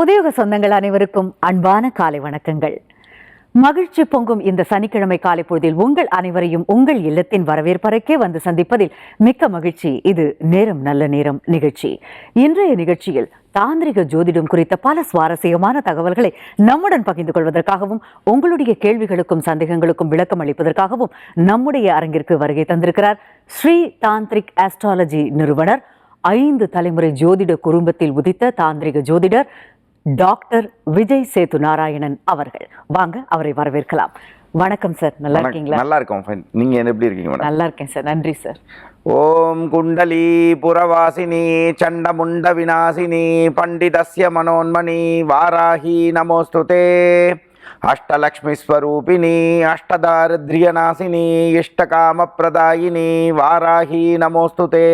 புதியுக சொந்தங்கள் அனைவருக்கும் அன்பான காலை வணக்கங்கள். மகிழ்ச்சி பொங்கும் இந்த சனிக்கிழமை காலை பொழுதில் உங்கள் அனைவரையும் உங்கள் இல்லத்தின் வரவேற்பறைக்கே வந்து சந்திப்பதில் மிக்க மகிழ்ச்சி. இது நேரம் நல்ல நேரம் நிகழ்ச்சி. இன்றைய நிகழ்ச்சியில் தாந்திரிக ஜோதிடம் குறித்த பல சுவாரஸ்யமான தகவல்களை நம்முடன் பகிர்ந்து கொள்வதற்காகவும் உங்களுடைய கேள்விகளுக்கும் சந்தேகங்களுக்கும் விளக்கம் அளிப்பதற்காகவும் நம்முடைய அரங்கிற்கு வருகை தந்திருக்கிறார் ஸ்ரீ தாந்திரிக் ஆஸ்ட்ராலஜி நிறுவனர் ஐந்து தலைமுறை ஜோதிட குடும்பத்தில் உதித்த தாந்திரிக ஜோதிடர் டாக்டர் விஜய் சேது நாராயணன் அவர்கள். வாங்க அவரை வரவேற்கலாம். வணக்கம் சார் நல்லா. இருக்கீங்களா? நல்லா இருக்கோம் ஃபைன் நீங்க என்ன எப்படி இருக்கீங்க நல்லா இருக்கேன் சார் நன்றி சார். ஓம் குண்டலி புரவாசினி சண்டமுண்ட விநாசினி பண்டிதஸ்ய மனோன்மணி வாராகி நமோஸ்துதே. அஷ்டலக்ஷ்மி ஸ்வரூபிணி அஷ்டதாரித்ரியநாசினி இஷ்டகாமப்பிரதாயினி வாராகி நமோஸ்துதே.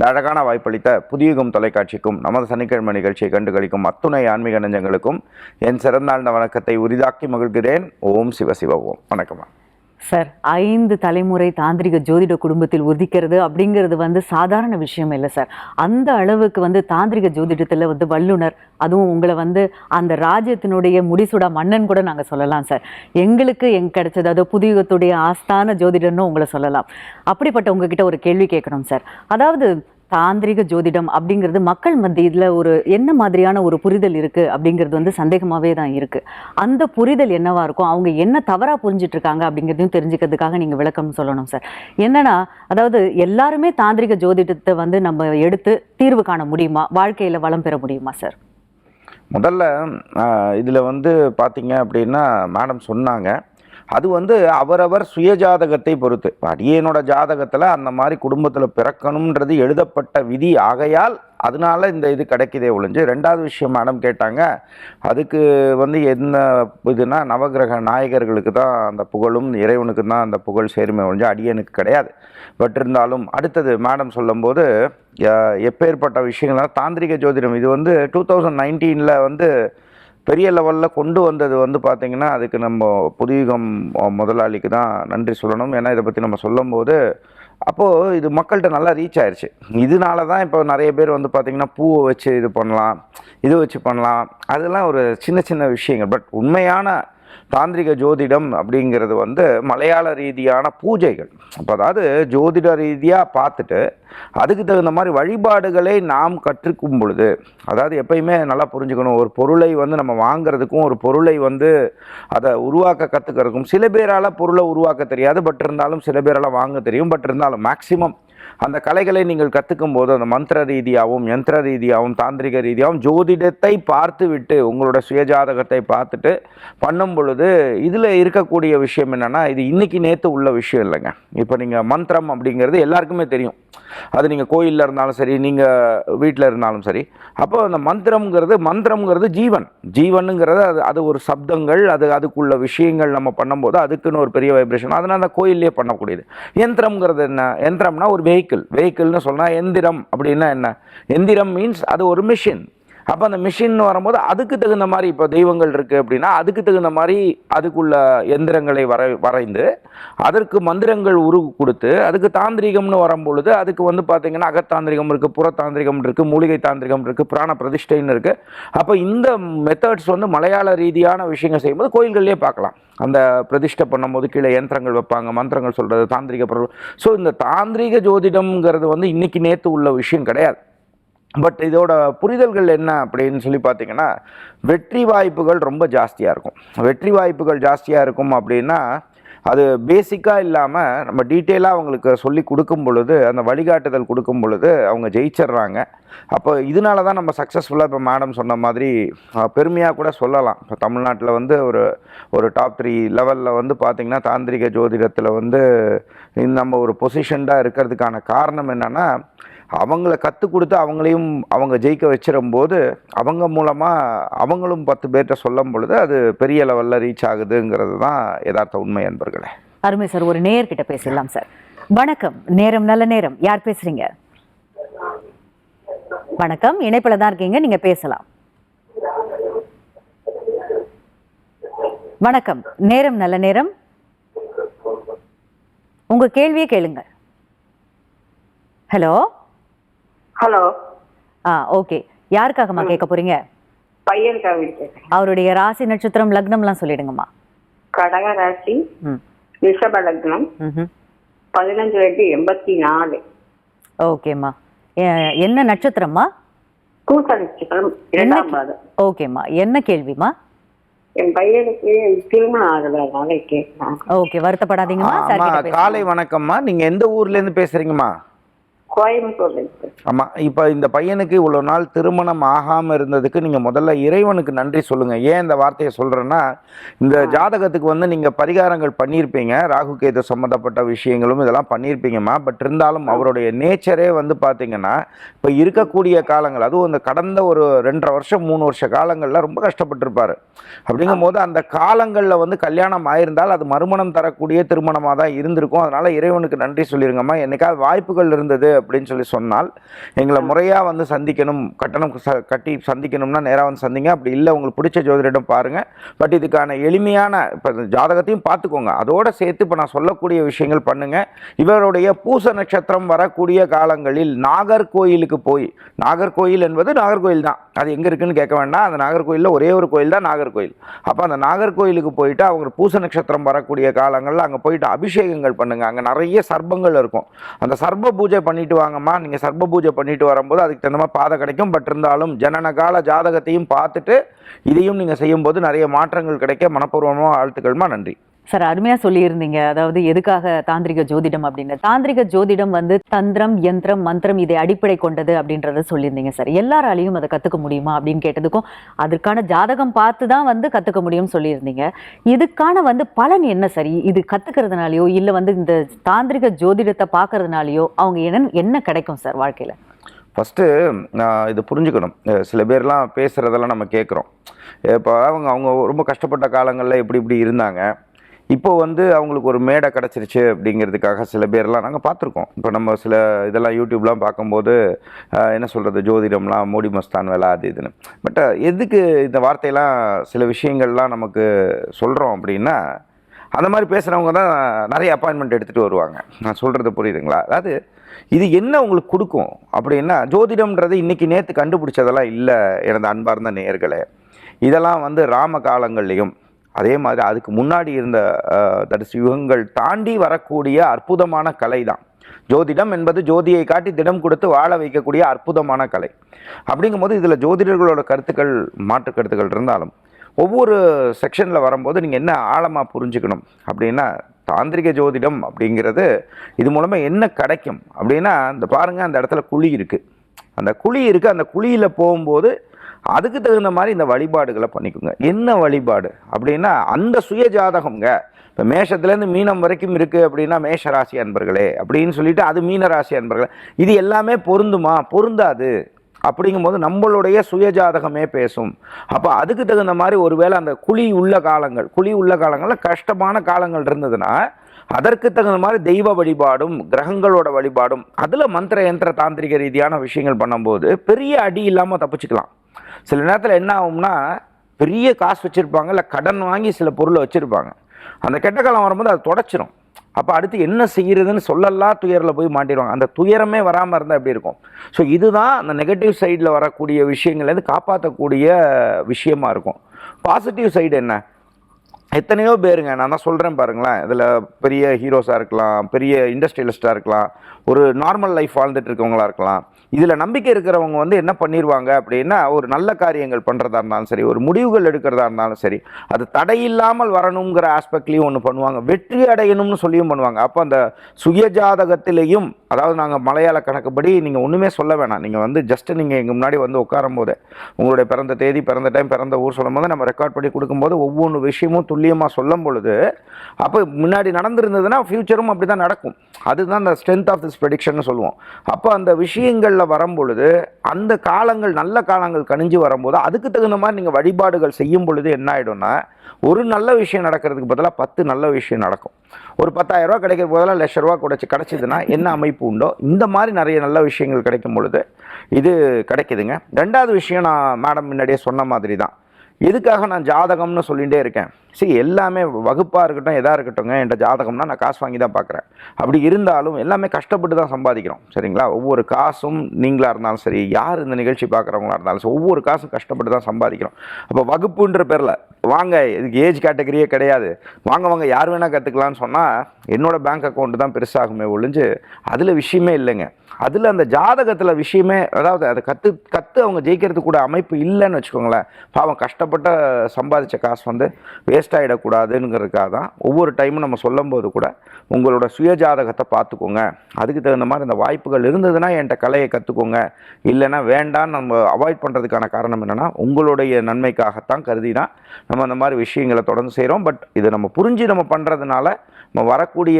இந்த அழகான வாய்ப்பளித்த புதியகம் தொலைக்காட்சிக்கும் நமது சனிக்கிழமை நிகழ்ச்சியை கண்டுகளிக்கும் அத்துணை ஆன்மீக நெஞ்சங்களுக்கும் என் சிறந்தாழ்ந்த வணக்கத்தை உரிதாக்கி மகிழ்கிறேன். ஓம் சிவ சிவ ஓம். வணக்கம்மா சார். ஐந்து தலைமுறை தாந்திரிக ஜோதிட குடும்பத்தில் உதிக்கிறது அப்படிங்கிறது வந்து சாதாரண விஷயம் இல்லை சார். அந்த அளவுக்கு வந்து தாந்திரிக ஜோதிடத்தில் வந்து வல்லுனர் அதுவும் உங்களை வந்து அந்த ராஜ்யத்தினுடைய முடிசூடா மன்னன் கூட நாங்கள் சொல்லலாம் சார். எங்களுக்கு எங் கிடைச்சது அது புதியுகத்துடைய ஆஸ்தான ஜோதிடர்னு உங்களை சொல்லலாம். அப்படிப்பட்ட உங்ககிட்ட ஒரு கேள்வி கேட்கணும் சார். அதாவது தாந்திரிக ஜோதிடம் அப்படிங்கிறது மக்கள் மத்தியில் ஒரு என்ன மாதிரியான ஒரு புரிதல் இருக்குது அப்படிங்கிறது வந்து சந்தேகமாகவே தான் இருக்குது அந்த புரிதல் என்னவாக இருக்கும்? அவங்க என்ன தவறாக புரிஞ்சிட்ருக்காங்க அப்படிங்கிறதையும் தெரிஞ்சுக்கிறதுக்காக நீங்கள் விளக்கம் சொல்லணும் சார். என்னென்னா அதாவது எல்லாருமே தாந்திரிக ஜோதிடத்தை வந்து நம்ம எடுத்து தீர்வு காண முடியுமா? வாழ்க்கையில் வளம் பெற முடியுமா சார்? முதல்ல இதில் வந்து பார்த்தீங்க அப்படின்னா மேடம் சொன்னாங்க. அது வந்து அவரவர் சுயஜாதகத்தை பொறுத்து. அடியனோட ஜாதகத்தில் அந்த மாதிரி குடும்பத்தில் பிறக்கணுன்றது எழுதப்பட்ட விதி ஆகையால் அதனால இந்த இது கிடைக்குதே ஒழிஞ்சு. ரெண்டாவது விஷயம் மேடம் கேட்டாங்க. அதுக்கு வந்து என்ன இதுனா நவகிரக நாயகர்களுக்கு தான் அந்த புகழும் இறைவனுக்கு தான் அந்த புகழ் சேருமே ஒழிஞ்சு அடியனுக்கு கிடையாது. பட் இருந்தாலும் அடுத்தது மேடம் சொல்லும்போது எப்பேற்பட்ட விஷயங்கள் தாந்திரிக ஜோதிடம். இது வந்து டூ தௌசண்ட் நைன்டீனில் வந்து பெரிய லெவலில் கொண்டு வந்தது வந்து பார்த்திங்கன்னா அதுக்கு நம்ம புதுயுகம் முதலாளிக்கு தான் நன்றி சொல்லணும். ஏன்னா இதை பற்றி நம்ம சொல்லும்போது அப்போது இது மக்கள்கிட்ட நல்லா ரீச் ஆயிடுச்சு இதனால தான் இப்போ நிறைய பேர் வந்து பார்த்திங்கன்னா பூவை வச்சு இது பண்ணலாம் இது வச்சு பண்ணலாம். அதெல்லாம் ஒரு சின்ன சின்ன விஷயங்கள். பட் உண்மையான தாந்திரிக ஜோதிடம் அப்படிங்கிறது வந்து மலையாள ரீதியான பூஜைகள். அப்போ அதாவது ஜோதிட ரீதியாக பார்த்துட்டு அதுக்கு தகுந்த மாதிரி வழிபாடுகளை நாம் கற்றுக்கும் பொழுது அதாவது எப்பயுமே நல்லா புரிஞ்சுக்கணும். ஒரு பொருளை வந்து நம்ம வாங்குறதுக்கும் ஒரு பொருளை வந்து அதை உருவாக்க கற்றுக்கிறதுக்கும் சில பேரால் பொருளை உருவாக்க தெரியாது. பட் இருந்தாலும் சில பேரால் வாங்க தெரியும். பட் இருந்தாலும் மேக்ஸிமம் அந்த கலைகளை நீங்கள் கற்றுக்கும் போது அந்த மந்திர ரீதியாகவும் யந்திர ரீதியாகவும் தாந்திரிக ரீதியாகவும் ஜோதிடத்தை பார்த்து விட்டு உங்களோட சுயஜாதகத்தை பார்த்துட்டு பண்ணும் பொழுது இதில் இருக்கக்கூடிய விஷயம் என்னென்னா இது இன்றைக்கி நேற்று உள்ள விஷயம் இல்லைங்க. இப்போ நீங்கள் மந்திரம் அப்படிங்கிறது எல்லாருக்குமே தெரியும். அது நீங்கள் கோயிலில் இருந்தாலும் சரி நீங்கள் வீட்டில் இருந்தாலும் சரி. அப்போ அந்த மந்திரம்ங்கிறது மந்திரம்ங்கிறது ஜீவன். ஜீவனுங்கிறது அது அது ஒரு சப்தங்கள் அது அதுக்குள்ள விஷயங்கள் நம்ம பண்ணும்போது அதுக்குன்னு ஒரு பெரிய வைப்ரேஷன் அதனால் அந்த கோயிலே பண்ணக்கூடியது. யந்திரம்ங்கிறது என்ன? யந்திரம்னா ஒரு வெஹிக்கிள் வெஹிக்கிள்னு சொன்னால் எந்திரம். அப்படின்னா என்ன? எந்திரம் மீன்ஸ் அது ஒரு மிஷின் அப்போ அந்த மிஷின் வரும்போது அதுக்கு தகுந்த மாதிரி இப்போ தெய்வங்கள் இருக்குது அப்படின்னா அதுக்கு தகுந்த மாதிரி அதுக்குள்ள எந்திரங்களை வரை வரைந்து அதற்கு மந்திரங்கள் உரு கொடுத்து அதுக்கு தாந்திரிகம்னு வரும்பொழுது அதுக்கு வந்து பார்த்திங்கன்னா அகத்தாந்திரிகம் இருக்குது புறத்தாந்திரிகம் இருக்குது மூலிகை தாந்திரிகம் இருக்குது பிராண பிரதிஷ்டைன்னு இருக்குது அப்போ இந்த மெத்தட்ஸ் வந்து மலையாள ரீதியான விஷயங்கள் செய்யும்போது கோயில்கள்லேயே பார்க்கலாம். அந்த பிரதிஷ்டை பண்ணும்போது கீழே யந்திரங்கள் வைப்பாங்க மந்திரங்கள் சொல்கிறது தாந்திரிக பொருள். ஸோ இந்த தாந்திரிக ஜோதிடம்ங்கிறது வந்து இன்றைக்கி நேற்று உள்ள விஷயம் கிடையாது. பட் இதோட புரிதல்கள் என்ன அப்படின்னு சொல்லி பார்த்தீங்கன்னா வெற்றி வாய்ப்புகள் ரொம்ப ஜாஸ்தியாக இருக்கும். வெற்றி வாய்ப்புகள் ஜாஸ்தியாக இருக்கும் அப்படின்னா அது பேசிக்காக இல்லாமல் நம்ம டீட்டெயிலாக அவங்களுக்கு சொல்லி கொடுக்கும் பொழுது அந்த வழிகாட்டுதல் கொடுக்கும் பொழுது அவங்க ஜெயிச்சிடுறாங்க. அப்போ இதனால தான் நம்ம சக்ஸஸ்ஃபுல்லாக இப்போ மேடம் சொன்ன மாதிரி பெருமையாக கூட சொல்லலாம். இப்போ தமிழ்நாட்டில் வந்து ஒரு ஒரு டாப் த்ரீ லெவலில் வந்து பார்த்திங்கன்னா தாந்திரிக ஜோதிடத்தில் வந்து நம்ம ஒரு பொசிஷன்டாக இருக்கிறதுக்கான காரணம் என்னென்னா அவங்கள கற்றுக் கொடுத்து அவங்களையும் அவங்க ஜெயிக்க வச்சிடும் போது அவங்க மூலமாக அவங்களும் பத்து பேர்கிட்ட சொல்லும் பொழுது அது பெரிய லெவலில் ரீச் ஆகுதுங்கிறது தான் யதார்த்த உண்மை என்பர்களே அருமை சார் ஒரு நேர்கிட்ட பேசலாம் சார். வணக்கம் நேரம் நல்ல நேரம். யார் பேசுறீங்க? வணக்கம் இணைப்பில் தான் இருக்கீங்க நீங்க பேசலாம். வணக்கம் நேரம் நல்ல நேரம். உங்க கேள்வியை கேளுங்க. ஹலோ? ஹலோ. ஆ ஓகே. யாருக்காகம்மா கேட்க போறீங்க? பையனுக்காக இருக்கேன் அவருடைய ராசி நட்சத்திரம் லக்னம்லாம் சொல்லிடுங்கம்மா. கடக ராசி ரிஷப லக்னம் பதினஞ்சு ரெண்டு எண்பத்தி நாலு. ஓகேம்மா. என்ன நட்சத்திரம்மா? பூச நட்சத்திரம் இரண்டாம் பாதம். ஓகேம்மா. என்ன கேள்விம்மா? என் பையனுக்கு திருமணம் ஆகல அதனால கேட்கலாம். ஓகே வருத்தப்படாதீங்கம்மா. காலை வணக்கம்மா. நீங்க எந்த ஊர்ல இருந்து பேசுறீங்கம்மா? கோயம்புத்தூர்ல இருக்கு ஆமா இப்போ இந்த பையனுக்கு இவ்வளவு நாள் திருமணம் ஆகாம இருந்ததுக்கு நீங்க முதல்ல இறைவனுக்கு நன்றி சொல்லுங்க. ஏன் இந்த வார்த்தையை சொல்றேன்னா இந்த ஜாதகத்துக்கு வந்து நீங்க பரிகாரங்கள் பண்ணியிருப்பீங்க ராகு கேது சம்மந்தப்பட்ட விஷயங்களும் இதெல்லாம் பண்ணியிருப்பீங்கம்மா பட் இருந்தாலும் அவருடைய நேச்சரே வந்து பாத்தீங்கன்னா இப்போ இருக்கக்கூடிய காலங்கள் அதுவும் இந்த கடந்த ஒரு ரெண்டரை வருஷம் மூணு வருஷ காலங்கள்ல ரொம்ப கஷ்டப்பட்டிருப்பாரு. அப்படிங்கும்போது அந்த காலங்களில் வந்து கல்யாணம் ஆயிருந்தால் அது மறுமணம் தரக்கூடிய திருமணமாக தான் இருந்திருக்கும். அதனால இறைவனுக்கு நன்றி சொல்லிருங்கம்மா. என்னைக்காவது வாய்ப்புகள் இருந்தது அப்படின்னு சொல்லி சொன்னால் எங்களை முறையாக வந்து சந்திக்கணும் கட்டணம் கட்டி சந்திக்கணும்னா நேராக வந்து சந்திங்க. அப்படி இல்லை உங்களுக்கு பிடிச்ச ஜோதிடரிடம் பாருங்கள் பட் இதுக்கான எளிமையான இப்போ ஜாதகத்தையும் பார்த்துக்கோங்க. அதோட சேர்த்து இப்போ நான் சொல்லக்கூடிய விஷயங்கள் பண்ணுங்க. இவருடைய பூச நட்சத்திரம் வரக்கூடிய காலங்களில் நாகர்கோயிலுக்கு போய் நாகர்கோயில் என்பது நாகர்கோயில் தான். அது எங்கே இருக்குன்னு கேட்க வேண்டாம். அந்த நாகர்கோயிலில் ஒரே ஒரு கோயில் தான் நாகர்கோயில். அப்போ அந்த நாகர்கோயிலுக்கு போயிட்டு அவங்க பூச நட்சத்திரம் வரக்கூடிய காலங்களில் அங்கே போயிட்டு அபிஷேகங்கள் பண்ணுங்க. அங்கே நிறைய சர்ப்பங்கள் இருக்கும். அந்த சர்ப்ப பூஜை பண்ணிட்டு வாங்கம்மா. நீங்கள் சர்ப்ப பூஜை பண்ணிட்டு வரும்போது அதுக்கு தகுந்த மாதிரி பாதை கிடைக்கும். பட் இருந்தாலும் ஜனன கால ஜாதகத்தையும் பார்த்துட்டு இதையும் நீங்கள் செய்யும்போது நிறைய மாற்றங்கள் கிடைக்க மனப்பூர்வமாக வாழ்த்துக்கள்மா. நன்றி. சார் அருமையா சொல்லியிருந்தீங்க. அதாவது எதுக்காக தாந்திரிக ஜோதிடம் அப்படின்னு. தாந்திரிக ஜோதிடம் வந்து தந்திரம் யந்திரம் மந்திரம் இதை அடிப்படை கொண்டது அப்படின்றத சொல்லியிருந்தீங்க சார். எல்லாராலையும் அதை கத்துக்க முடியுமா அப்படின்னு கேட்டதுக்கும் அதற்கான ஜாதகம் பார்த்து தான் வந்து கத்துக்க முடியும்னு சொல்லியிருந்தீங்க. இதுக்கான வந்து பலன் என்ன சரி? இது கத்துக்கிறதுனாலயோ இல்ல வந்து இந்த தாந்திரிக ஜோதிடத்தை பார்க்கறதுனாலயோ அவங்க என்ன என்ன கிடைக்கும் சார் வாழ்க்கையில? ஃபஸ்ட்டு இது புரிஞ்சுக்கணும். சில பேர்லாம் பேசுகிறதெல்லாம் நம்ம கேட்குறோம். இப்போ அவங்க அவங்க ரொம்ப கஷ்டப்பட்ட காலங்களில் எப்படி இப்படி இருந்தாங்க. இப்போ வந்து அவங்களுக்கு ஒரு மேடை கிடச்சிருச்சு அப்படிங்கிறதுக்காக சில பேர்லாம் நாங்கள் பார்த்துருக்கோம். இப்போ நம்ம சில இதெல்லாம் யூடியூப்லாம் பார்க்கும்போது என்ன சொல்கிறது ஜோதிடம்லாம் மோடி மஸ்தான் வேலை அது இதுன்னு. பட் எதுக்கு இந்த வார்த்தையெல்லாம் சில விஷயங்கள்லாம் நமக்கு சொல்கிறோம் அப்படின்னா அந்த மாதிரி பேசுகிறவங்க தான் நிறைய அப்பாயின்மெண்ட் எடுத்துகிட்டு வருவாங்க. நான் சொல்கிறது புரியுதுங்களா? அதாவது இது என்ன உங்களுக்கு கொடுக்கும் அப்படின்னா ஜோதிடம்ன்றது இன்னைக்கு நேற்று கண்டுபிடிச்சதெல்லாம் இல்லை எனது அன்பார்ந்த நேர்களே இதெல்லாம் வந்து ராம காலங்கள்லையும் அதே மாதிரி அதுக்கு முன்னாடி இருந்த தரிசி யுகங்கள் தாண்டி வரக்கூடிய அற்புதமான கலை தான் ஜோதிடம் என்பது ஜோதியை காட்டி திடம் கொடுத்து வாழ வைக்கக்கூடிய அற்புதமான கலை. அப்படிங்கும்போது இதில் ஜோதிடர்களோட கருத்துக்கள் மாற்று கருத்துக்கள் இருந்தாலும் ஒவ்வொரு செக்ஷனில் வரும்போது நீங்கள் என்ன ஆழமாக புரிஞ்சுக்கணும் அப்படின்னா தாந்திரிக ஜோதிடம் அப்படிங்கிறது இது மூலமாக என்ன கிடைக்கும் அப்படின்னா இந்த பாருங்கள் அந்த இடத்துல குழி இருக்குது அந்த குழி இருக்குது அந்த குழியில் போகும்போது அதுக்கு தகுந்த மாதிரி இந்த வழிபாடுகளை பண்ணிக்கோங்க. என்ன வழிபாடு? அப்படின்னா அந்த சுய ஜாதகம்ங்க இப்போ மேஷத்துலேருந்து மீனம் வரைக்கும் இருக்குது அப்படின்னா மேஷ ராசி அன்பர்களே அப்படின்னு சொல்லிட்டு அது மீன ராசி அன்பர்களே. இது எல்லாமே பொருந்துமா? பொருந்தாது. அப்படிங்கும்போது நம்மளுடைய சுயஜாதகமே பேசும். அப்போ அதுக்கு தகுந்த மாதிரி ஒருவேளை அந்த குழி உள்ள காலங்கள் குழி உள்ள காலங்களில் கஷ்டமான காலங்கள் இருந்ததுன்னா அதற்கு தகுந்த மாதிரி தெய்வ வழிபாடும் கிரகங்களோட வழிபாடும் அதில் மந்திர யந்திர தாந்திரிக ரீதியான விஷயங்கள் பண்ணும்போது பெரிய அடி இல்லாமல் தப்பிச்சுக்கலாம். சில நேரத்தில் என்ன ஆகும்னா பெரிய காசு வச்சுருப்பாங்க இல்லை கடன் வாங்கி சில பொருளை வச்சுருப்பாங்க. அந்த கெட்ட காலம் வரும்போது அது தொடச்சிரும். அப்போ அடுத்து என்ன செய்கிறதுன்னு சொல்லலாம் துயரில் போய் மாட்டிடுவாங்க. அந்த துயரமே வராமல் இருந்தால் எப்படி இருக்கும்? ஸோ இதுதான் அந்த நெகட்டிவ் சைடில் வரக்கூடிய விஷயங்கள்லேருந்து காப்பாற்றக்கூடிய விஷயமா இருக்கும். பாசிட்டிவ் சைடு என்ன? எத்தனையோ பேருங்க நான் தான் சொல்கிறேன் பாருங்களேன். இதில் பெரிய ஹீரோஸாக இருக்கலாம் பெரிய இண்டஸ்ட்ரியலிஸ்ட்டாக இருக்கலாம் ஒரு நார்மல் லைஃப் வாழ்ந்துட்டு இருக்கவங்களா இருக்கலாம். இதில் நம்பிக்கை இருக்கிறவங்க வந்து என்ன பண்ணிடுவாங்க அப்படின்னா ஒரு நல்ல காரியங்கள் பண்ணுறதா இருந்தாலும் சரி ஒரு முடிவுகள் எடுக்கிறதா இருந்தாலும் சரி அது தடையில்லாமல் வரணுங்கிற ஆஸ்பெக்ட்லேயும் ஒன்று பண்ணுவாங்க. வெற்றி அடையணும்னு சொல்லியும் பண்ணுவாங்க. அப்போ அந்த சுயஜாதகத்திலையும் அதாவது நாங்கள் மலையாள கணக்குப்படி நீங்கள் ஒன்றுமே சொல்ல வேணாம். நீங்கள் வந்து ஜஸ்ட்டு நீங்கள் எங்கள் முன்னாடி வந்து உட்காரும் போது உங்களுடைய பிறந்த தேதி பிறந்த டைம் பிறந்த ஊர் சொல்லும் போது நம்ம ரெக்கார்ட் பண்ணி கொடுக்கும்போது ஒவ்வொன்று விஷயமும் துல்லியமாக சொல்லும் பொழுது அப்போ முன்னாடி நடந்திருந்ததுன்னா ஃப்யூச்சரும் அப்படி தான் நடக்கும். அதுதான் அந்த ஸ்ட்ரென்த் ஆஃப் திஸ் ப்ரெடிக்ஷன் சொல்லுவோம். அப்போ அந்த விஷயங்கள் வரும் பொழுது அந்த காலங்கள் நல்ல காலங்கள் கணிஞ்சு வரும்போது அதுக்கு தகுந்த மாதிரி நீங்கள் வழிபாடுகள் செய்யும் பொழுது என்ன ஆகிடும்னா ஒரு நல்ல விஷயம் நடக்கிறதுக்கு பதிலாக பத்து நல்ல விஷயம் நடக்கும். ஒரு பத்தாயிரம் கிடைக்கிற போதெல்லாம் லட்ச ரூபா கிடச்சி கிடச்சிதுன்னா என்ன அமைப்பு உண்டோ இந்த மாதிரி நிறைய நல்ல விஷயங்கள் கிடைக்கும் பொழுது இது கிடைக்குதுங்க. ரெண்டாவது விஷயம் நான் மேடம் முன்னாடியே சொன்ன மாதிரி தான் எதுக்காக நான் ஜாதகம்னு சொல்லிகிட்டே இருக்கேன்? சரி எல்லாமே வகுப்பாக இருக்கட்டும் எதாக இருக்கட்டும்ங்க என்கிட்ட ஜாதகம்னா நான் காசு வாங்கி தான் பார்க்குறேன் அப்படி இருந்தாலும் எல்லாமே கஷ்டப்பட்டு தான் சம்பாதிக்கிறோம் சரிங்களா? ஒவ்வொரு காசும் நீங்களாக இருந்தாலும் சரி யார் இந்த நிகழ்ச்சி பார்க்குறவங்களா இருந்தாலும் சரி ஒவ்வொரு காசும் கஷ்டப்பட்டு தான் சம்பாதிக்கிறோம். அப்போ வகுப்புன்ற பேரில் வாங்க இதுக்கு ஏஜ் கேட்டகரியே கிடையாது. வாங்க வாங்க யார் வேணால் கற்றுக்கலான்னு சொன்னால் என்னோட பேங்க் அக்கௌண்ட்டு தான் பெருசாகுமே ஒழிஞ்சு அதில் விஷயமே இல்லைங்க. அதில் அந்த ஜாதகத்தில் விஷயமே அதாவது அதை கற்று கற்று அவங்க ஜெயிக்கிறதுக்கு கூட அமைப்பு இல்லைன்னு வச்சுக்கோங்களேன். பாவம் கஷ்டப்பட்ட சம்பாதிச்ச காசு வந்து வேஸ்ட் ஆகிடக்கூடாதுங்கிறதுக்காக தான் ஒவ்வொரு டைமும் நம்ம சொல்லும்போது கூட உங்களோட சுய ஜாதகத்தை பார்த்துக்கோங்க. அதுக்கு தகுந்த மாதிரி அந்த வாய்ப்புகள் இருந்ததுன்னா என்கிட்ட கலையை கற்றுக்கோங்க இல்லைன்னா வேண்டான்னு நம்ம அவாய்ட் பண்ணுறதுக்கான காரணம் என்னென்னா உங்களுடைய நன்மைக்காகத்தான் கருதி தான் நம்ம அந்த மாதிரி விஷயங்களை தொடர்ந்து செய்கிறோம் பட் இதை நம்ம புரிஞ்சு நம்ம பண்ணுறதுனால நம்ம வரக்கூடிய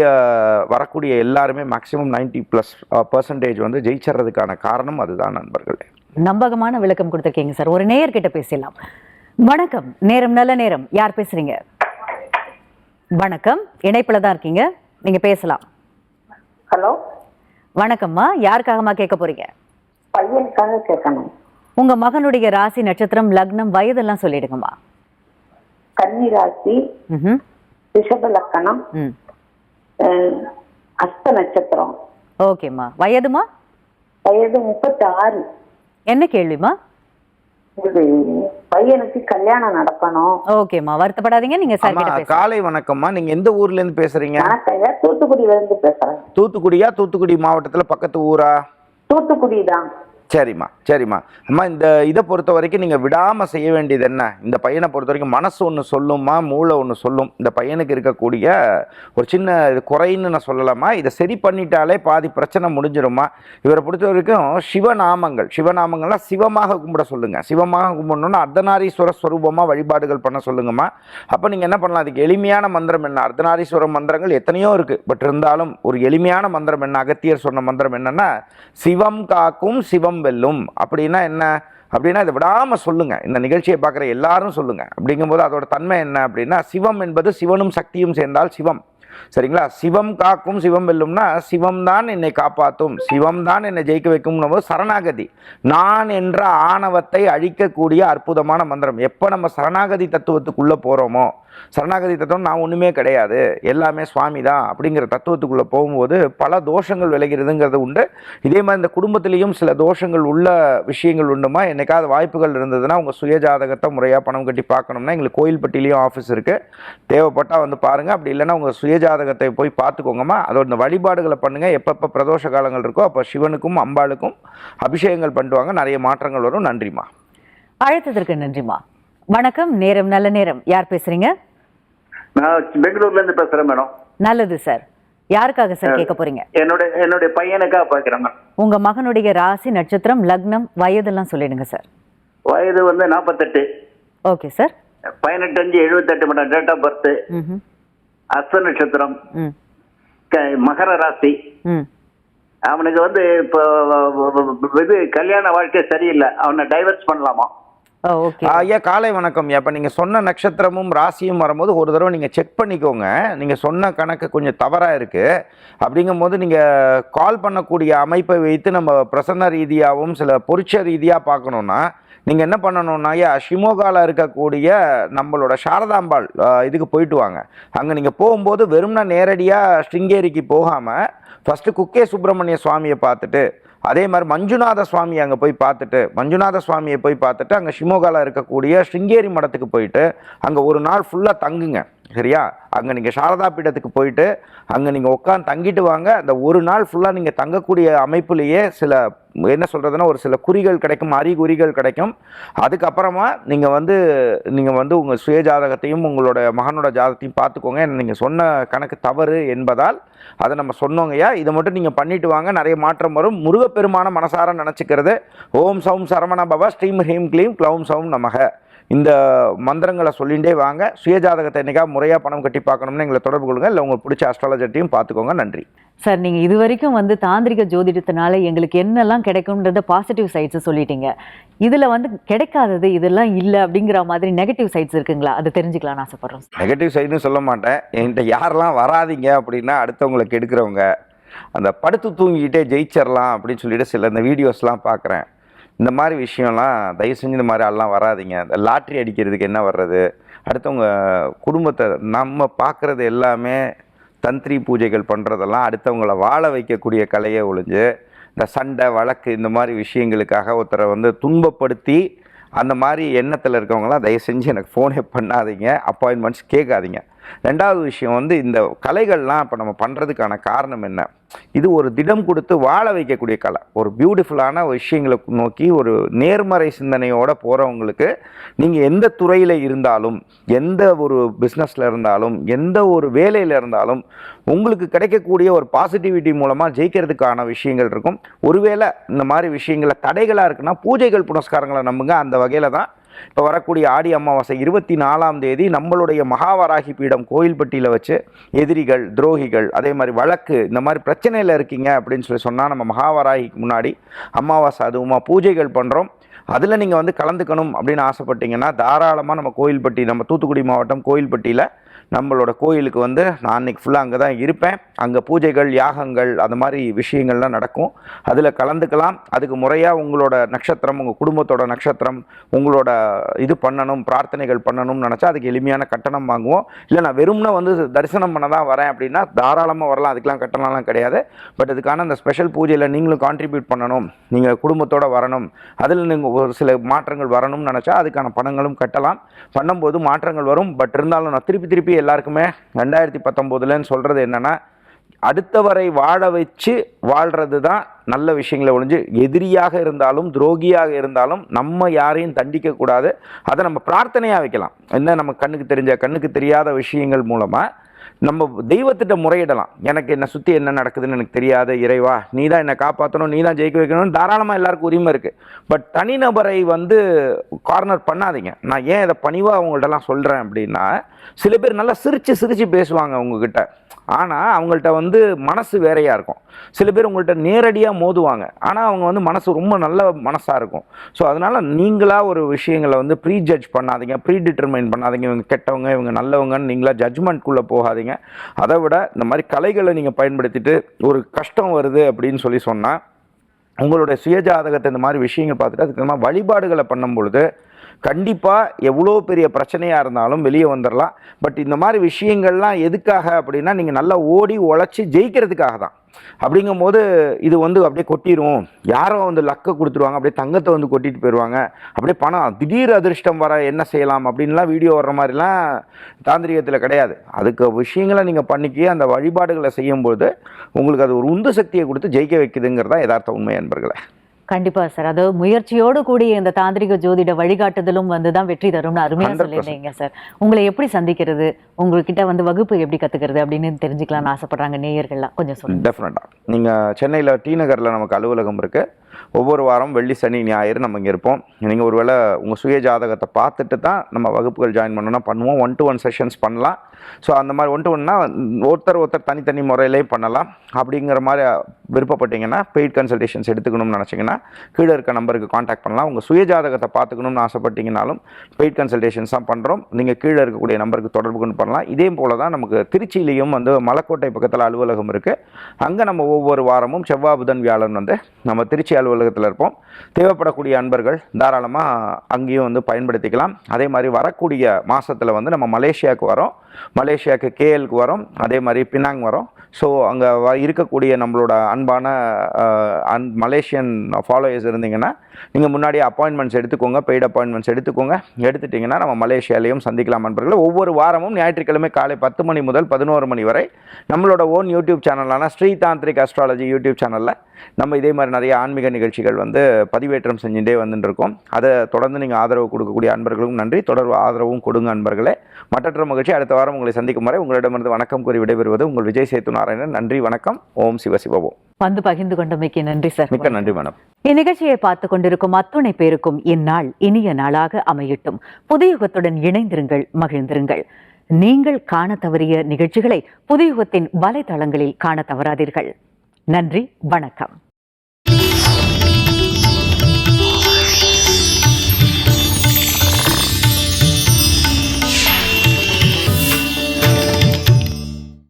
வரக்கூடிய எல்லாருமே மேக்ஸிமம் 90 ப்ளஸ் பர்சன்டேஜ் வந்து ஜெயிச்சறதுக்கான காரணம் அதுதான் நண்பர்களே. நம்பகமான விளக்கம் கொடுத்துருக்கீங்க சார் ஒரு நேயர்கிட்ட பேசலாம் வணக்கம். நேரம் நல்ல நேரம். யார் பேசுறீங்க? வணக்கம். இணைப்புல தான் இருக்கீங்க. நீங்க பேசலாம். ஹலோ? வணக்கம்மா. யாருக்காகம்மா கேட்க போறீங்க? பையனுக்காக கேட்கணும். உங்க மகனுடைய ராசி நட்சத்திரம் லக்னம் வயதெல்லாம் சொல்லிடுங்கம்மா. கன்னி ராசி ரிஷப லக்கணம் அஸ்த நட்சத்திரம். ஓகேம்மா. வயதுமா? வயது முப்பத்தி ஆறு என்ன கேள்விமா பையனுக்கு கல்யாணம் நடக்கணும். ஓகேம்மா. வருத்தப்படாதீங்க நீங்க காலை வணக்கம்மா. நீங்க எந்த ஊர்ல இருந்து பேசுறீங்க? தூத்துக்குடியில இருந்து பேசுறேன். தூத்துக்குடியா தூத்துக்குடி மாவட்டத்துல பக்கத்து ஊரா? தூத்துக்குடி தான் சரிம்மா சரிம்மா. அம்மா இந்த இதை பொறுத்த வரைக்கும் நீங்கள் விடாமல் செய்ய வேண்டியது என்ன? இந்த பையனை பொறுத்த வரைக்கும் மனசு ஒன்று சொல்லுமா மூளை ஒன்று சொல்லும். இந்த பையனுக்கு இருக்கக்கூடிய ஒரு சின்ன இது குறைன்னு நான் சொல்லலாமா? இதை சரி பண்ணிட்டாலே பாதி பிரச்சனை முடிஞ்சிருமா இவரை பொறுத்த வரைக்கும் சிவநாமங்கள் சிவநாமங்கள்லாம் சிவமாக கும்பிட சொல்லுங்கள் சிவமாக கும்பிடணும்னா அர்த்தநாரீஸ்வர ஸ்வரூபமாக வழிபாடுகள் பண்ண சொல்லுங்கம்மா. அப்போ நீங்கள் என்ன பண்ணலாம்? அதுக்கு எளிமையான மந்திரம் என்ன? அர்த்தநாரீஸ்வர மந்திரங்கள் எத்தனையோ இருக்குது பட் இருந்தாலும் ஒரு எளிமையான மந்திரம் என்ன? அகத்தியர் சொன்ன மந்திரம் என்னென்னா சிவம் காக்கும் சிவம் வெல்லும். அப்படின்னா என்ன? அப்படின்னா இதை விடாமல் சொல்லுங்கள் இந்த நிகழ்ச்சியை பார்க்குற எல்லாரும் சொல்லுங்கள் அப்படிங்கும்போது அதோட தன்மை என்ன அப்படின்னா சிவம் என்பது சிவனும் சக்தியும் சேர்ந்தால் சிவம். சரிங்களா? சிவம் காக்கும் சிவம் வெல்லும்னா சிவம் தான் என்னை காப்பாற்றும் சிவம் தான் என்னை ஜெயிக்க வைக்கும் போது சரணாகதி. நான் என்ற ஆணவத்தை அழிக்கக்கூடிய அற்புதமான மந்திரம். எப்போ நம்ம சரணாகதி தத்துவத்துக்குள்ளே போகிறோமோ சரணாகதி தத்துவம் நான் ஒன்றுமே கிடையாது. எல்லாமே சுவாமி தான் அப்படிங்கிற தத்துவத்துக்குள்ளே போகும்போது பல தோஷங்கள் விளைகிறதுங்கிறது உண்டு. இதே மாதிரி இந்த குடும்பத்திலையும் சில தோஷங்கள் உள்ள விஷயங்கள் உண்டுமா? என்னைக்காவது வாய்ப்புகள் இருந்ததுன்னா உங்கள் சுயஜாதகத்தை முறையாக பணம் கட்டி பார்க்கணும்னா எங்களுக்கு கோயில்பட்டிலையும் ஆஃபீஸ் இருக்குது தேவைப்பட்டால் வந்து பாருங்கள் அப்படி இல்லைன்னா உங்கள் சுயஜாதகத்தை போய் பார்த்துக்கோங்கம்மா. அதோட இந்த வழிபாடுகளை பண்ணுங்கள் எப்பப்போ பிரதோஷ காலங்கள் இருக்கோ அப்போ சிவனுக்கும் அம்பாளுக்கும் அபிஷேகங்கள் பண்ணுவாங்க. நிறைய மாற்றங்கள் வரும். நன்றிம்மா. அழைத்ததற்கு நன்றிம்மா. வணக்கம் நேரம் நல்ல நேரம். யார் பேசுறீங்க? நான் பெங்களூர்ல இருந்து பேசுறேன் மேடம். நல்லது சார். யாருக்காக சார் கேட்க போறீங்க? என்னோட என்னுடைய பையனுக்காக பார்க்குறேன் மேடம். உங்க மகனுடைய ராசி நட்சத்திரம் லக்னம் வயதெல்லாம் சொல்லிடுங்க சார். வயது வந்து நாற்பத்தெட்டு ஓகே சார். பதினெட்டு அஞ்சு எழுபத்தெட்டு மேடம். டேட் ஆஃப் பர்த் ம் அஸ்த நட்சத்திரம். மகர ராசி. அவனுக்கு வந்து இப்போ இது கல்யாண வாழ்க்கை சரியில்லை. அவனை டைவர்ஸ் பண்ணலாமா? ஐயா காலை வணக்கம் இப்போ நீங்கள் சொன்ன நட்சத்திரமும் ராசியும் வரும்போது ஒரு தடவை நீங்கள் செக் பண்ணிக்கோங்க. நீங்கள் சொன்ன கணக்கு கொஞ்சம் தவறாக இருக்குது அப்படிங்கும்போது நீங்கள் கால் பண்ணக்கூடிய அமைப்பை வைத்து நம்ம பிரசன்ன ரீதியாகவும் சில பொருட்ச ரீதியாக பார்க்கணுன்னா நீங்கள் என்ன பண்ணணும்னா ஐயா ஷிமோகாவில் இருக்கக்கூடிய நம்மளோட சாரதாம்பாள் இதுக்கு போயிட்டு வாங்க. அங்கே நீங்கள் போகும்போது வெறும்னா நேரடியாக ஸ்ருங்கேரிக்கு போகாமல் ஃபஸ்ட்டு குக்கே சுப்பிரமணிய சுவாமியை பார்த்துட்டு அதே மாதிரி மஞ்சுநாத சுவாமி அங்கே போய் பார்த்துட்டு மஞ்சுநாத சுவாமியை போய் பார்த்துட்டு அங்கே ஷிமோகாவில் இருக்கக்கூடிய ஸ்ருங்கேரி மடத்துக்கு போயிட்டு அங்கே ஒரு நாள் ஃபுல்லாக தங்குங்க. சரியா? அங்கே நீங்கள் சாரதா பீடத்துக்கு போயிட்டு அங்கே நீங்கள் உட்காந்து தங்கிட்டு வாங்க. அந்த ஒரு நாள் ஃபுல்லாக நீங்கள் தங்கக்கூடிய அமைப்புலேயே சில என்ன சொல்கிறதுனா ஒரு சில குறிகள் கிடைக்கும் அறிகுறிகள் கிடைக்கும். அதுக்கப்புறமா நீங்கள் வந்து நீங்கள் வந்து உங்கள் சுய ஜாதகத்தையும் உங்களோட மகனோட ஜாதகத்தையும் பார்த்துக்கோங்க. நீங்கள் சொன்ன கணக்கு தவறு என்பதால் அதை நம்ம சொன்னோங்கய்யா இதை மட்டும் நீங்கள் பண்ணிட்டு வாங்க. நிறைய மாற்றம் வரும். முருகப்பெருமான மனசார நினச்சிக்கிறது. ஓம் சௌம் சரவண பவ ஸ்ரீம் ஹ்ரீம் க்ளீம் க்ளௌம் சௌம் நமக. இந்த மந்திரங்களை சொல்லிகிட்டே வாங்க. சுயஜாதகத்தை என்னைக்கா முறையாக பணம் கட்டி பார்க்கணும்னு எங்களை தொடர்பு கொள்ளுங்க. இல்லை உங்களுக்கு பிடிச்ச அஸ்ட்ராலஜர்ட்டையும் பார்த்துக்கோங்க. நன்றி. சார் நீங்க இது வரைக்கும் வந்து தாந்திரிக ஜோதிடத்தினால எங்களுக்கு என்னெல்லாம் கிடைக்கும்ன்றத பாசிட்டிவ் சைட்ஸ் சொல்லிட்டீங்க. இதுல வந்து கிடைக்காதது இதெல்லாம் இல்ல அப்படிங்கிற மாதிரி நெகட்டிவ் சைட்ஸ் இருக்குங்களா? அதை தெரிஞ்சுக்கலாம்னு ஆசைப்படுறோம் நெகட்டிவ் சைடுன்னு சொல்ல மாட்டேன். என்கிட்ட யாரெல்லாம் வராதீங்க அப்படின்னா அடுத்தவங்களை கெடுக்கிறவங்க. அந்த படுத்து தூங்கிக்கிட்டே ஜெயிச்சிடலாம் அப்படின்னு சொல்லிட்டு சில இந்த வீடியோஸ்லாம் பார்க்குறேன். இந்த மாதிரி விஷயம்லாம் தயவு செஞ்சு இந்த மாதிரி ஆள்லாம் வராதிங்க. இந்த லாட்ரி அடிக்கிறதுக்கு என்ன வர்றது? அடுத்தவங்க குடும்பத்தை நம்ம பார்க்குறது எல்லாமே தந்திரி பூஜைகள் பண்ணுறதெல்லாம் அடுத்தவங்கள வாழ வைக்கக்கூடிய கலையை ஒழிஞ்சு இந்த சண்டை வழக்கு இந்த மாதிரி விஷயங்களுக்காக ஒருத்தரை வந்து துன்பப்படுத்தி அந்த மாதிரி எண்ணத்தில் இருக்கவங்களாம் தயவு செஞ்சு எனக்கு ஃபோனே பண்ணாதீங்க. அப்பாயின்மெண்ட்ஸ் கேட்காதீங்க. ரெண்டாவது விஷயம் வந்து இந்த கலைகள்லாம் இப்போ நம்ம பண்ணுறதுக்கான காரணம் என்ன? இது ஒரு திடம் கொடுத்து வாழ வைக்கக்கூடிய கலை. ஒரு பியூட்டிஃபுல்லான விஷயங்களை நோக்கி ஒரு நேர்மறை சிந்தனையோடு போகிறவங்களுக்கு நீங்கள் எந்த துறையில் இருந்தாலும் எந்த ஒரு பிஸ்னஸில் இருந்தாலும் எந்த ஒரு வேலையில் இருந்தாலும் உங்களுக்கு கிடைக்கக்கூடிய ஒரு பாசிட்டிவிட்டி மூலமாக ஜெயிக்கிறதுக்கான விஷயங்கள் இருக்கும். ஒருவேளை இந்த மாதிரி விஷயங்கள தடைகளாக இருக்குன்னா பூஜைகள் புனஸ்காரங்களை நம்புங்க. அந்த வகையில் தான் இப்போ வரக்கூடிய ஆடி அமாவாசை இருபத்தி நாலாம் தேதி நம்மளுடைய மகாவராகி பீடம் கோயில்பட்டியில் வச்சு எதிரிகள் துரோகிகள் அதே மாதிரி வழக்கு இந்த மாதிரி பிரச்சனையில் இருக்கீங்க அப்படின்னு சொல்லி சொன்னால் நம்ம மகாவராகிக்கு முன்னாடி அமாவாசை அதுவுமா பூஜைகள் பண்ணுறோம் அதில் நீங்கள் வந்து கலந்துக்கணும் அப்படின்னு ஆசைப்பட்டீங்கன்னா தாராளமாக நம்ம கோயில்பட்டி நம்ம தூத்துக்குடி மாவட்டம் கோயில்பட்டியில் நம்மளோட கோயிலுக்கு வந்து நான் அன்றைக்கி ஃபுல்லாக அங்கே தான் இருப்பேன். அங்கே பூஜைகள் யாகங்கள் அந்த மாதிரி விஷயங்கள்லாம் நடக்கும். அதில் கலந்துக்கலாம். அதுக்கு முறையாக உங்களோட நட்சத்திரம் உங்கள் குடும்பத்தோட நட்சத்திரம் உங்களோட இது பண்ணணும் பிரார்த்தனைகள் பண்ணணும்னு நினச்சா அதுக்கு எளிமையான கட்டணம் வாங்குவோம். இல்லை நான் வெறும்னா வந்து தரிசனம் பண்ண தான் வரேன் அப்படின்னா தாராளமாக வரலாம். அதுக்கெலாம் கட்டணம்லாம் கிடையாது. பட் அதுக்கான அந்த ஸ்பெஷல் பூஜையில் நீங்களும் கான்ட்ரிபியூட் பண்ணணும். நீங்கள் குடும்பத்தோட வரணும். அதில் நீங்கள் ஒரு சில மாற்றங்கள் வரணும்னு நினச்சா அதுக்கான பணங்களும் கட்டலாம். பண்ணும்போது மாற்றங்கள் வரும். பட் இருந்தாலும் நான் திருப்பி திருப்பி எல்லாருக்குமே ரெண்டாயிரத்தி பத்தொம்போதுலன்னு சொல்கிறது என்னென்னா அடுத்தவரை வாழ வச்சு வாழ்கிறது தான் நல்ல விஷயங்களை ஒழிஞ்சு எதிரியாக இருந்தாலும் துரோகியாக இருந்தாலும் நம்ம யாரையும் தண்டிக்கக்கூடாது அதை நம்ம பிரார்த்தனையாக வைக்கலாம். என்ன நம்ம கண்ணுக்கு தெரிஞ்ச கண்ணுக்கு தெரியாத விஷயங்கள் மூலமாக நம்ம தெய்வத்திட்ட முறையிடலாம். எனக்கு என்னை சுற்றி என்ன நடக்குதுன்னு எனக்கு தெரியாத இறைவா நீ தான் என்னை காப்பாற்றணும் நீ தான் ஜெயிக்க வைக்கணும்னு தாராளமாக எல்லாருக்கும் உரிமை இருக்குது பட் தனிநபரை வந்து கார்னர் பண்ணாதீங்க. நான் ஏன் இதை பணிவாக அவங்கள்ட்டலாம் சொல்கிறேன் அப்படின்னா சில பேர் நல்லா சிரித்து சிரித்து பேசுவாங்க உங்ககிட்ட. ஆனால் அவங்கள்ட்ட வந்து மனசு வேறையாக இருக்கும். சில பேர் உங்கள்கிட்ட நேரடியாக மோதுவாங்க. ஆனால் அவங்க வந்து மனசு ரொம்ப நல்ல மனசாக இருக்கும். ஸோ அதனால் நீங்களாக ஒரு விஷயங்களை வந்து ப்ரீ ஜட்ஜ் பண்ணாதீங்க ப்ரீ டிட்டர்மைன் பண்ணாதீங்க. இவங்க கெட்டவங்க இவங்க நல்லவங்கன்னு நீங்களா ஜட்ஜ்மெண்ட்குள்ளே போகாதீங்க. அதை விட இந்த மாதிரி கலைகளை நீங்கள் பயன்படுத்திட்டு ஒரு கஷ்டம் வருது அப்படின்னு சொல்லி சொன்னால் உங்களுடைய சுயஜாதகத்தை இந்த மாதிரி விஷயங்கள் பார்த்துட்டு அதுக்கு வழிபாடுகளை பண்ணும் பொழுது கண்டிப்பாக எவ்வளோ பெரிய பிரச்சனையாக இருந்தாலும் வெளியே வந்துடலாம் பட் இந்த மாதிரி விஷயங்கள்லாம் எதுக்காக அப்படின்னா நீங்கள் நல்லா ஓடி உழைச்சி ஜெயிக்கிறதுக்காக தான். அப்படிங்கும்போது இது வந்து அப்படியே கொட்டிடும் யாரோ வந்து லக்கை கொடுத்துருவாங்க அப்படியே தங்கத்தை வந்து கொட்டிட்டு போயிடுவாங்க. அப்படியே பணம் திடீர் அதிர்ஷ்டம் வர என்ன செய்யலாம் அப்படின்லாம் வீடியோ வர்ற மாதிரிலாம் தாந்திரிகத்தில் கிடையாது. அதுக்கு விஷயங்களை நீங்கள் பண்ணிக்கி அந்த வழிபாடுகளை செய்யும்போது உங்களுக்கு அது ஒரு உந்து சக்தியை கொடுத்து ஜெயிக்க வைக்குதுங்கிறதா யதார்த்த உண்மை என்பர்களே கண்டிப்பா சார். அதாவது முயற்சியோடு கூடிய இந்த தாந்திரிக ஜோதிட வழிகாட்டுதலும் வந்து தான் வெற்றி தரும்னு அருமையா 100% சொல்லியிருந்தீங்க சார். உங்களை எப்படி சந்திக்கிறது? உங்ககிட்ட வந்து வகுப்பு எப்படி கத்துக்கிறது அப்படின்னு தெரிஞ்சுக்கலாம்னு ஆசைப்படுறாங்க நேயர்கள்லாம். கொஞ்சம் சொல்லுங்க. டெஃபினட்டாக நீங்கள் சென்னையில் டி நகரில் நமக்கு அலுவலகம் இருக்குது ஒவ்வொரு வாரம் வெள்ளி சனி ஞாயிறு நம்ம இங்கே இருப்போம். நீங்கள் ஒருவேளை உங்கள் சுய ஜாதகத்தை பார்த்துட்டு தான் நம்ம வகுப்புகள் ஜாயின் பண்ணணும்னா பண்ணுவோம். ஒன் டு ஒன் செஷன்ஸ் பண்ணலாம். ஸோ அந்த மாதிரி ஒன் டு ஒன்னா ஒருத்தர் ஒருத்தர் தனித்தனி முறையிலையும் பண்ணலாம். அப்படிங்கிற மாதிரி விருப்பப்பட்டீங்கன்னா பெய்ட் கன்சல்டேஷன்ஸ் எடுத்துக்கணும்னு நினச்சிங்கன்னா கீழே இருக்க நம்பருக்கு காண்டாக்ட் பண்ணலாம். உங்கள் சுயஜாதகத்தை பார்த்துக்கணும்னு ஆசைப்பட்டீங்கனாலும் பெய்ட் கன்சல்டேஷன்ஸ் தான் பண்ணுறோம் நீங்கள் கீழே இருக்கக்கூடிய நம்பருக்கு தொடர்பு கொண்டு பண்ணலாம். இதே போல் தான் நமக்கு திருச்சியிலையும் வந்து மலக்கோட்டை பக்கத்தில் அலுவலகம் இருக்குது அங்கே நம்ம ஒவ்வொரு வாரமும் செவ்வாய் புதன் வியாழன் வந்து நம்ம திருச்சி அலுவலகத்தில் இருப்போம். தேவைப்படக்கூடிய அன்பர்கள் தாராளமாக அங்கேயும் வந்து பயன்படுத்திக்கலாம். அதே மாதிரி வரக்கூடிய மாதத்தில் வந்து நம்ம மலேசியாவுக்கு வரோம். மலேசியாவுக்கு கேஎலுக்கு வரோம் அதே மாதிரி பினாங் வரோம். ஸோ அங்கே இருக்கக்கூடிய நம்மளோட அன்பான அன் மலேசியன் ஃபாலோயர்ஸ் இருந்தீங்கன்னா நீங்கள் முன்னாடி அப்பாயின்மெண்ட்ஸ் எடுத்துக்கோங்க பெய்டு அப்பாயின்மெண்ட்ஸ் எடுத்துக்கோங்க. எடுத்துட்டிங்கன்னா நம்ம மலேசியாலையும் சந்திக்கலாம் நண்பர்களே. ஒவ்வொரு வாரமும் ஞாயிற்றுக்கிழமை காலை பத்து மணி முதல் பதினோரு மணி வரை நம்மளோட ஓன் யூடியூப் சேனலான ஸ்ரீ தாந்திரிக் அஸ்ட்ராலஜி யூடியூப் சேனலில் நம்ம இதே மாதிரி நிறைய ஆன்மீக நிகழ்ச்சிகள் வந்து பதிவேற்றம் செஞ்சுட்டே வந்துட்டு இருக்கோம் அதை தொடர்ந்து நீங்கள் ஆதரவு கொடுக்கக்கூடிய அன்பர்களுக்கும் நன்றி. தொடர்பு ஆதரவும் கொடுங்க அன்பர்களே. மற்றற்ற மகிழ்ச்சி. அடுத்த வாரம் உங்களை சந்திக்கும் வரை உங்களிடமிருந்து வணக்கம் கூறி விடைபெறுவது உங்கள் விஜய் சேத்து நாராயணன். நன்றி வணக்கம். ஓம் சிவ சிவவோம் வந்து பகிர்ந்து கொண்டமைக்கு நன்றி சார். மிக்க நன்றி மேடம் இந்நிகழ்ச்சியை பார்த்து கொண்டிருக்கும் அத்துணை பேருக்கும் இந்நாள் இனிய நாளாக அமையட்டும். புதியுகத்துடன் இணைந்திருங்கள் மகிழ்ந்திருங்கள். நீங்கள் காண தவறிய நிகழ்ச்சிகளை புதியுகத்தின் வலைதளங்களில் காண தவறாதீர்கள். நன்றி வணக்கம்.